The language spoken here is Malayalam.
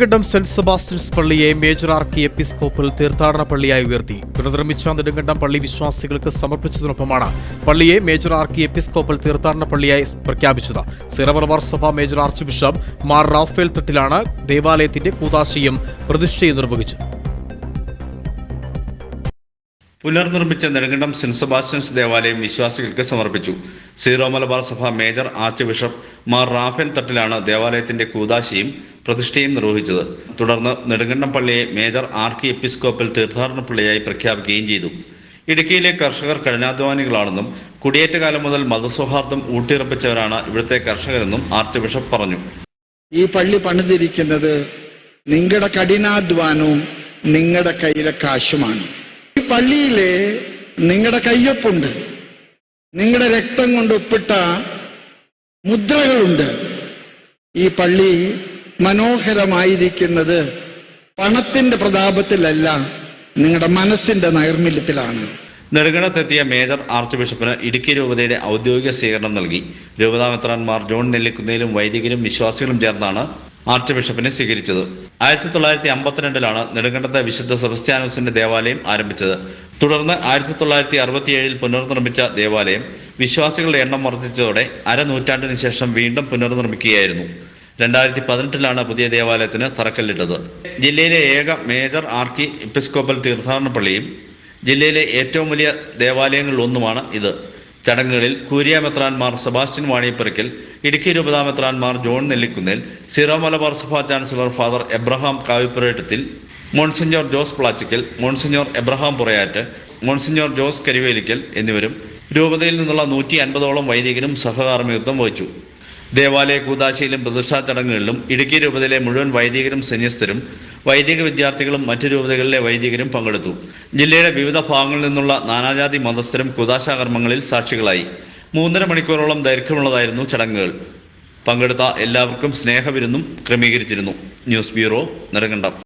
നെടുങ്കണ്ടം സെന്റ് സെബാസ്റ്റ്യൻസ് പള്ളിയെ മേജർ ആർക്കി എപ്പിസ്കോപ്പൽ തീർത്ഥാടന പള്ളിയായി ഉയർത്തി. പുനർനിർമ്മിച്ച നെടുങ്കണ്ടം പള്ളി വിശ്വാസികൾക്ക് സമർപ്പിച്ചതിനൊപ്പമാണ് പള്ളിയെ മേജർ ആർക്കി എപ്പിസ്കോപ്പൽ തീർത്ഥാടന പള്ളിയായി പ്രഖ്യാപിച്ചത്. സിറമലബാർ സഭ major archbishop Mar Raphael തട്ടിലാണ് ദേവാലയത്തിന്റെ കൂതാശയും പ്രതിഷ്ഠയും നിർവഹിച്ചത്. പുനർനിർമ്മിച്ച നെടുങ്കണ്ടം സെന്റ് സെബാസ്റ്റ്യൻസ് ദേവാലയം വിശ്വാസികൾക്ക് സമർപ്പിച്ചു. സീറോ മലബാർ സഭ major archbishop Mar Raphael തട്ടിലാണ് ദേവാലയത്തിന്റെ കൂതാശിയും പ്രതിഷ്ഠയും നിർവഹിച്ചത്. തുടർന്ന് നെടുങ്കണ്ടം പള്ളിയെ മേജർ ആർക്കി എപ്പിസ്കോപ്പിൽ തീർത്ഥാടന പള്ളിയായി പ്രഖ്യാപിക്കുകയും ചെയ്തു. ഇടുക്കിയിലെ കർഷകർ കഠിനാധ്വാനികളാണെന്നും കുടിയേറ്റകാലം മുതൽ മതസൗഹാർദ്ദം ഊട്ടിയുറപ്പിച്ചവരാണ് ഇവിടുത്തെ കർഷകരെന്നും ആർച്ച് ബിഷപ്പ് പറഞ്ഞു. ഈ പള്ളി പണിതിരിക്കുന്നത് നിങ്ങളുടെ കഠിനാധ്വാനവും നിങ്ങളുടെ കയ്യിലെ കാശുമാണ്. പള്ളിയിൽ നിങ്ങളുടെ കയ്യൊപ്പുണ്ട്. നിങ്ങളുടെ രക്തം കൊണ്ട് ഒപ്പിട്ട മുദ്രകളുണ്ട്. ഈ പള്ളി മനോഹരമായിരിക്കുന്നത് പണത്തിന്റെ പ്രതാപത്തിലല്ല നിങ്ങളുടെ മനസ്സിന്റെ നൈർമല്യത്തിലാണ്. നെടുങ്കണത്തെത്തിയ മേജർ ആർച്ച് ബിഷപ്പിന് ഇടുക്കി രൂപതയുടെ ഔദ്യോഗിക സ്വീകരണം നൽകി. രൂപതാമെത്രാൻമാർ ജോൺ നെല്ലിക്കുന്നേലും വൈദികരും വിശ്വാസികളും ചേർന്നാണ് ആർച്ച് ബിഷപ്പിനെ സ്വീകരിച്ചത്. ആയിരത്തി തൊള്ളായിരത്തി അമ്പത്തിരണ്ടിലാണ് നെടുങ്കണ്ടത്തെ വിശുദ്ധ സെബസ്ത്യാനോസിന്റെ ദേവാലയം ആരംഭിച്ചത്. തുടർന്ന് ആയിരത്തി തൊള്ളായിരത്തി അറുപത്തിയേഴിൽ പുനർനിർമ്മിച്ച ദേവാലയം വിശ്വാസികളുടെ എണ്ണം വർദ്ധിച്ചതോടെ അരനൂറ്റാണ്ടിന് ശേഷം വീണ്ടും പുനർനിർമ്മിക്കുകയായിരുന്നു. രണ്ടായിരത്തി പതിനെട്ടിലാണ് പുതിയ ദേവാലയത്തിന് തറക്കല്ലിട്ടത്. ജില്ലയിലെ ഏക മേജർ ആർക്കി എപ്പിസ്കോപ്പൽ തീർത്ഥാടന പള്ളിയും ജില്ലയിലെ ഏറ്റവും വലിയ ദേവാലയങ്ങളിൽ ഒന്നുമാണ് ഇത്. ചടങ്ങുകളിൽ കൂരിയ മെത്രാൻമാർ സെബാസ്റ്റ്യൻ വാണിയപ്പുറയ്ക്കൽ ഇടുക്കി രൂപതാമെത്രാൻമാർ ജോൺ നെല്ലിക്കുന്നിൽ സിറോ മലബാർ സഭാ chancellor father Abraham Kavippurettathil monsignor Jose Plachickal monsignor Abraham Purayat monsignor Jose Karivelickal എന്നിവരും രൂപതയിൽ നിന്നുള്ള നൂറ്റി അൻപതോളം വൈദികരും സഹകാർമ്മികത്വം വഹിച്ചു. ദേവാലയ കൂതാശയിലും പ്രതിഷ്ഠാ ചടങ്ങുകളിലും ഇടുക്കി രൂപതയിലെ മുഴുവൻ വൈദികരും സന്യസ്തരും വൈദിക വിദ്യാർത്ഥികളും മറ്റു രൂപതകളിലെ വൈദികരും പങ്കെടുത്തു. ജില്ലയുടെ വിവിധ ഭാഗങ്ങളിൽ നിന്നുള്ള നാനാജാതി മതസ്ഥരും കൂതാശാകർമ്മങ്ങളിൽ സാക്ഷികളായി. മൂന്നര മണിക്കൂറോളം ദൈർഘ്യമുള്ളതായിരുന്നു ചടങ്ങുകൾ. പങ്കെടുത്ത എല്ലാവർക്കും സ്നേഹവിരുന്നും ക്രമീകരിച്ചിരുന്നു. News bureau Nedumkandam.